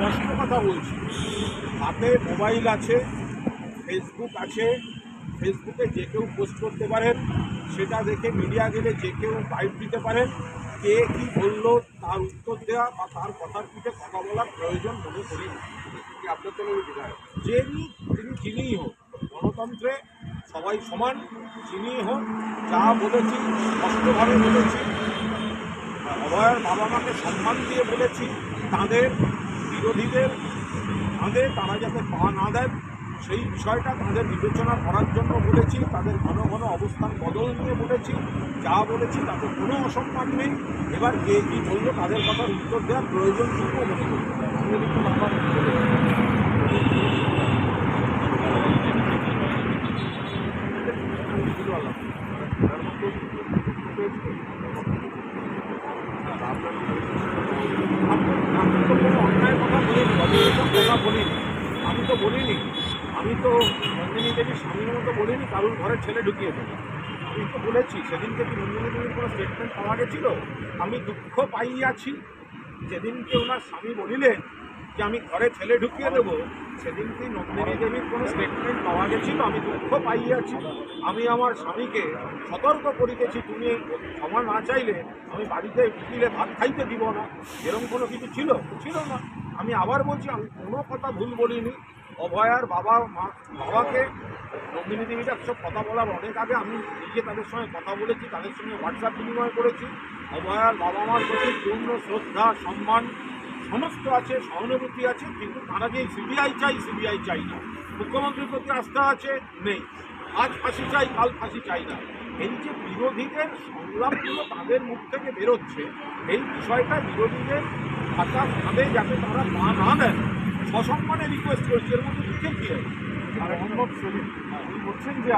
স্পষ্ট কথা বলছি। হাতে মোবাইল আছে ফেসবুক আছে ফেসবুকে যে কেউ পোস্ট করতে পারেন, সেটা দেখে মিডিয়া গেলে যে কেউ বাইট দিতে পারেন, কে কি বলল, তার উত্তর দেওয়া বা তার কথার পিঠে কথা বলার প্রয়োজন মনে করি আপনার দলের বিধায়ক যিনি তিনি যিনিই হোক, গণতন্ত্রে সবাই সমান, যিনিই হোক, যা বলেছি, স্পষ্টভাবে বলেছি অভয়ের বাবা মাকে সম্মান দিয়ে বলেছি, তাদের বিরোধীদের তাদের তারা যাতে পা না দেন, সেই বিষয়টা তাদের বিবেচনা করার জন্য বলেছি, তাদের ঘন ঘন অবস্থান বদল নিয়ে বলেছি, যা বলেছি তাতে কোনো অসম্মান নেই। এবার কে কী বলল, তাদের কথার উত্তর দেওয়ার প্রয়োজনটুকু মনে করি আমাদের একটু নাম্বার বলে আমি আমি তো কোনো অন্যায় কথা বলিনি অবিবেচক কথা বলিনি। আমি তো বলিনি। আমি তো নন্দিনী দেবীর স্বামীর মতো বলিনি, কারুর ঘরে ছেলে ঢুকিয়ে দেবো। আমি তো বলেছি, সেদিনকে কি নন্দিনী দেবীর কোনো স্টেটমেন্ট পাওয়া গেছিল? আমি দুঃখ পাইয়াছি। যেদিনকে ওনার স্বামী বলিলেন যে আমি ঘরে ছেলে ঢুকিয়ে দেবো সেদিন কি নন্দিনী দেবীর কোনো স্টেটমেন্ট পাওয়া গেছিল। আমি দুঃখ পাইয়াছি। আমি আমার স্বামীকে সতর্ক করিতেছি। তুমি ক্ষমা না চাইলে আমি বাড়িতে ঢুকিলে ভাত খাইতে দিব না। এরকম কোনো কিছু ছিল? ছিল না। আমি আবার বলছি, আমি কোনো কথা ভুল বলিনি। অভয়ার বাবা, মা, বাবাকে নন্দিনী দেবীটা সব কথা বলার অনেক আগে আমি নিজে তাদের সঙ্গে কথা বলেছি, তাদের সঙ্গে হোয়াটসঅ্যাপ বিনিময় করেছি। অভয়ার বাবা মার প্রতি পূর্ণ শ্রদ্ধা, সম্মান, সমস্ত আছে, সহানুভূতি আছে, কিন্তু তারা যে সিবিআই চাই সিবিআই চাই না। মুখ্যমন্ত্রীর প্রতি আস্থা আছে? নেই। আজ ফাঁসি চাই, কাল ফাঁসি চাই না। এই যে বিরোধীদের সংলাপগুলো তাদের মুখ থেকে বেরোচ্ছে, এই বিষয়টা বিরোধীদের খাতা ফাঁদে যাতে তারা পা না দেন সসম্মানে রিকোয়েস্ট করছি এর মধ্যে লিখে কি আছে? আর অনুভব সেলিম বলছেন যে